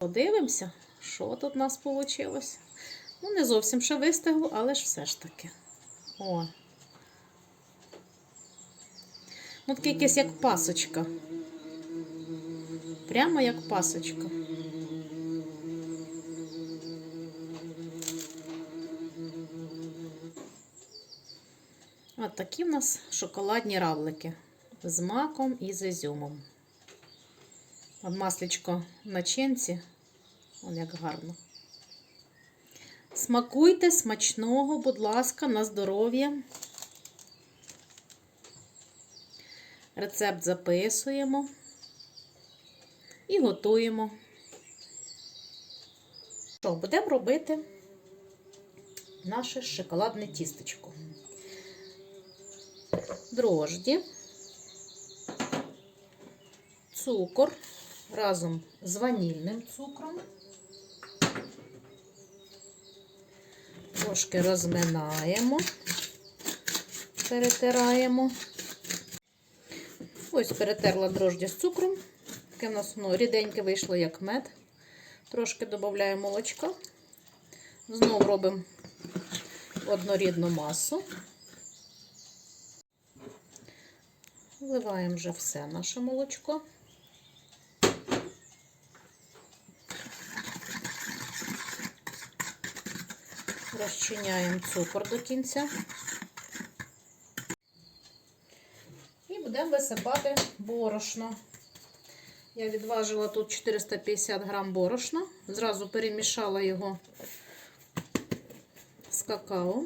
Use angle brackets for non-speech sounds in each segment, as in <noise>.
Подивимося, що тут у нас вийшло. Ну, не зовсім ще вистигло, але ж все ж таки. О. Ну, таке якесь як пасочка. Прямо як пасочка. От такі в нас шоколадні равлики з маком і з ізюмом. Масличко в начинці. Вон як гарно. Смакуйте смачного, будь ласка, на здоров'я. Рецепт записуємо і готуємо. Що, будемо робити наше шоколадне тістечко. Дрожді, цукор разом з ванільним цукром. Трошки розминаємо, перетираємо. Ось перетерла дрожді з цукром. Таке в нас воно ріденьке вийшло, як мед. Трошки додаємо молочка. Знову робимо однорідну масу. Вливаємо вже все наше молочко. Розчиняємо цукор до кінця. І будемо висипати борошно. Я відважила тут 450 грам борошна. Зразу перемішала його з какао.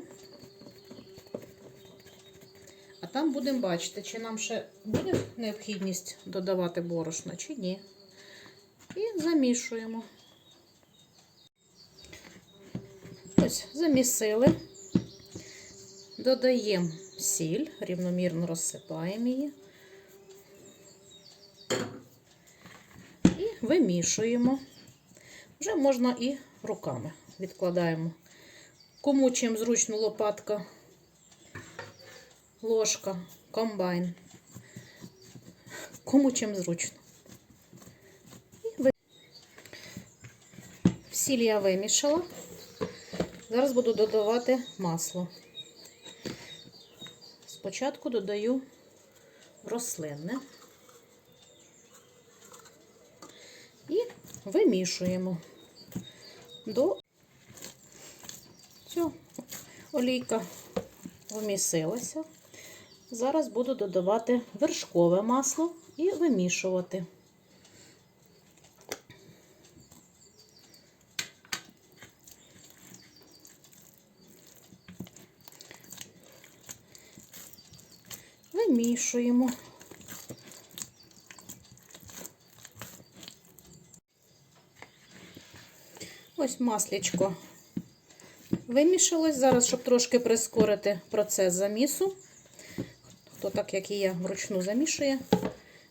А там будемо бачити, чи нам ще буде необхідність додавати борошно, чи ні. І замішуємо. Ось, замісили. Додаємо сіль, рівномірно розсипаємо її. І вимішуємо. Вже можна і руками відкладаємо. Кому чим зручно лопатка, ложка, комбайн. Кому чим зручно. І. Сіль я вимішала. Зараз буду додавати масло. Спочатку додаю рослинне і вимішуємо до цього олійка вмісилася. Зараз буду додавати вершкове масло і вимішувати. Вимішуємо. Ось маслячко вимішалось. Зараз, щоб трошки прискорити процес замісу, хто так, як і я, вручну замішує,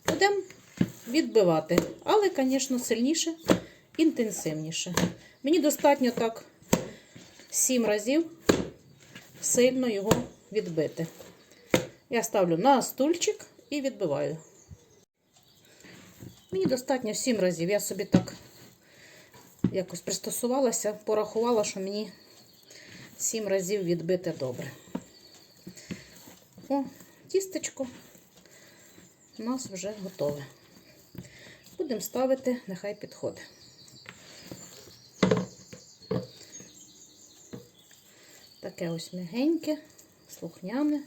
будемо відбивати. Але, звісно, сильніше, інтенсивніше. Мені достатньо так 7 разів сильно його відбити. Я ставлю на стульчик і відбиваю. Мені достатньо 7 разів. Я собі так якось пристосувалася, порахувала, що мені 7 разів відбити добре. О, тістечко у нас вже готове. Будемо ставити, нехай підходить. Таке ось мягеньке, слухняне.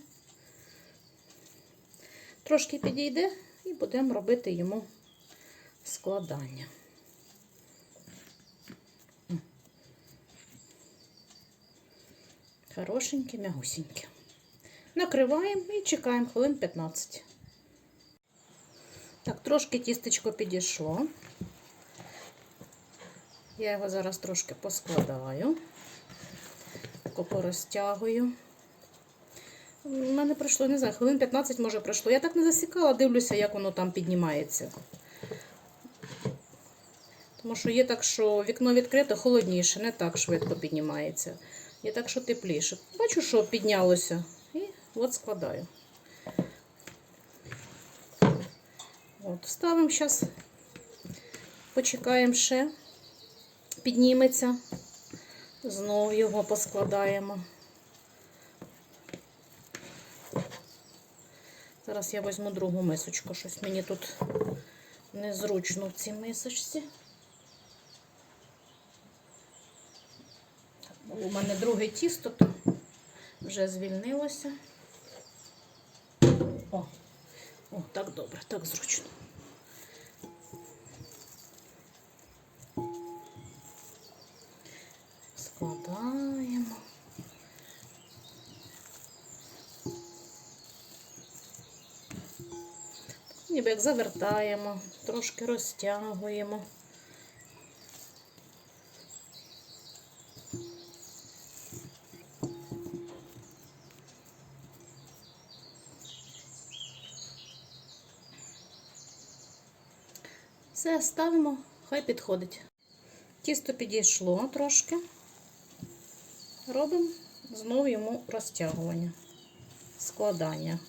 Трошки підійде і будемо робити йому складання. Хорошеньке, мягусеньке. Накриваємо і чекаємо хвилин 15. Так, трошки тістечко підійшло. Я його зараз трошки поскладаю, тако порозтягую. У мене пройшло, не знаю, хвилин 15 може пройшло. Я так не засікала, дивлюся, як воно там піднімається. Тому що є так, що вікно відкрите, холодніше, не так швидко піднімається. Є так, що тепліше. Бачу, що піднялося. І от складаю. От, Ставимо зараз, почекаємо ще. підніметься. Знову його поскладаємо. Зараз я візьму другу мисочку. Щось мені тут незручно в цій мисочці. У мене друге тісто, то вже звільнилося. О, о, так добре, так зручно. Складаємо. Ніби як завертаємо, трошки розтягуємо. Все, ставимо, хай підходить. Тісто підійшло трошки. Робимо знову йому розтягування, складання.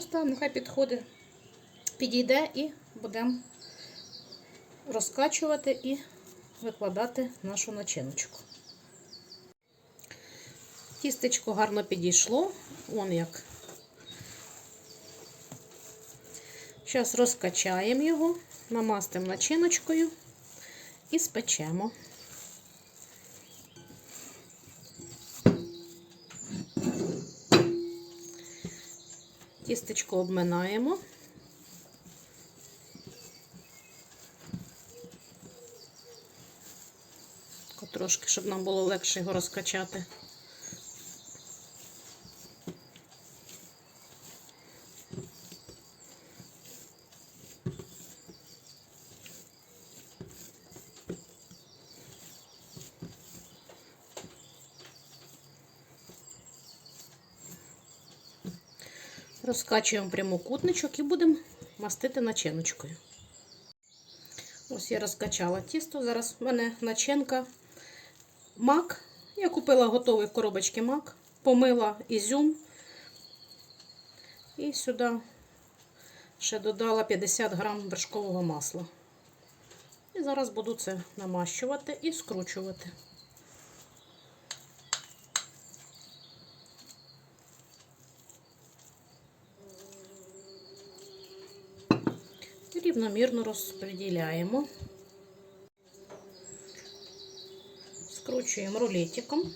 Все, ставимо, хай підходить, підійде і будемо розкачувати і викладати нашу начиночку. Тістечко гарно підійшло, вон як. Зараз розкачаємо його, намастимо начиночкою і спечемо. Тістечко обминаємо. Трошки, щоб нам було легше його розкачати. Розкачуємо прямокутничок і будемо мастити начиночкою. Ось я розкачала тісто. Зараз в мене начинка мак. Я купила готовий в коробочці мак, помила ізюм. І сюди ще додала 50 грам вершкового масла. І зараз буду це намащувати і скручувати. Рівномірно розподіляємо. Скручуємо рулетиком.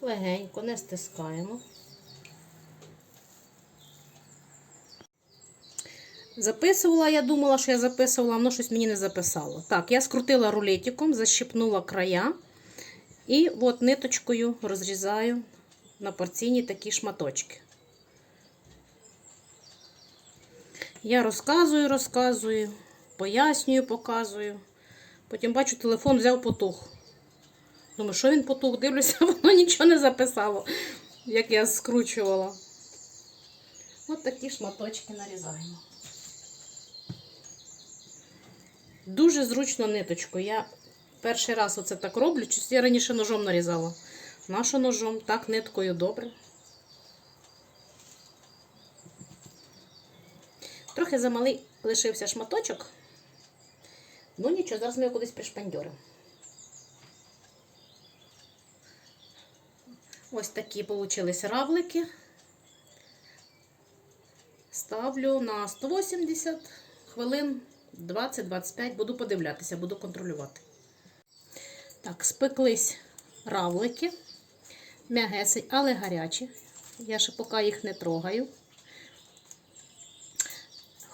Легенько, не стискаємо. Записувала, я думала, що я записувала, воно щось мені не записало. Так, я скрутила рулетиком, защипнула края і от ниточкою розрізаю на порційні такі шматочки. Я розказую, розказую, пояснюю, показую. Потім бачу, телефон взяв потух. Думаю, що він потух? Дивлюся, <laughs> воно нічого не записало, як я скручувала. От такі шматочки нарізаємо. Дуже зручно ниточку. Я перший раз оце так роблю, я раніше ножом нарізала. Нашу ножом, так ниткою добре. Трохи замалий лишився шматочок. Ну нічого, зараз ми його кудись пришпандьоримо. Ось такі получились равлики. Ставлю на 180 хвилин 20-25. Буду подивлятися, буду контролювати. Так, спеклись равлики. М'ягесень, але гарячі. Я ще поки їх не трогаю.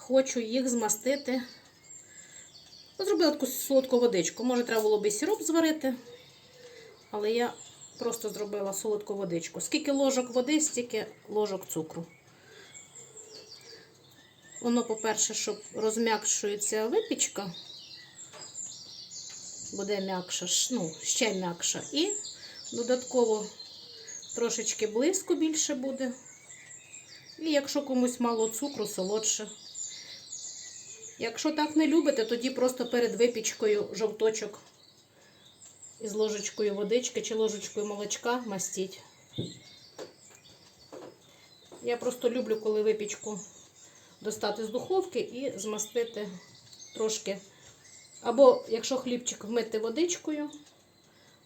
Хочу їх змастити. Зробила таку солодку водичку. Може, треба було б і сироп зварити, але я просто зробила солодку водичку. Скільки ложок води, стільки ложок цукру. Воно, по-перше, щоб розм'якшується випічка, буде м'якша, ну, ще м'якша. І додатково трошечки блиску більше буде. І якщо комусь мало цукру, солодше. Якщо так не любите, тоді просто перед випічкою жовточок із ложечкою водички чи ложечкою молочка мастіть. Я просто люблю, коли випічку достати з духовки і змастити трошки. Або якщо хлібчик вмити водичкою,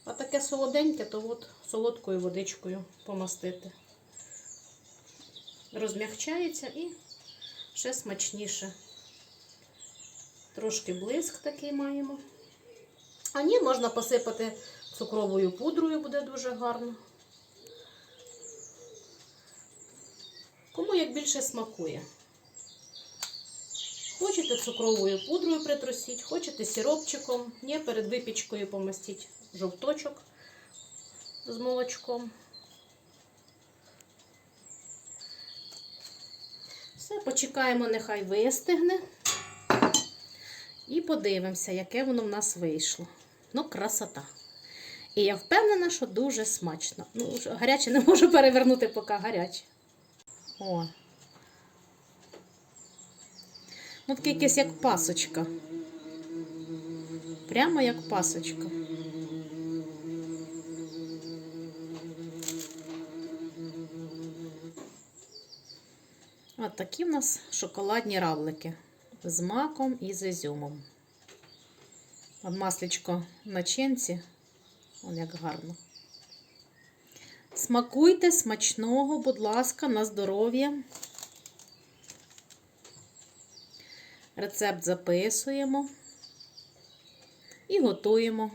а таке солоденьке, то от солодкою водичкою помастити. Розмягчається і ще смачніше. Трошки блиск такий маємо. А ні, можна посипати цукровою пудрою, буде дуже гарно. Кому як більше смакує. Хочете цукровою пудрою притрусіть, хочете сиропчиком. Ні, перед випічкою помастіть жовточок з молочком. Все, почекаємо, нехай вистигне. І подивимося, яке воно в нас вийшло. Ну, красота. І я впевнена, що дуже смачно. Ну, гаряче не можу перевернути, поки гаряче. О. Ну, таке якесь як пасочка. Прямо як пасочка. От такі в нас шоколадні равлики з маком і з ізюмом. Масличко начинці. он як гарно. Смакуйте смачного, будь ласка, на здоров'я. Рецепт записуємо і готуємо.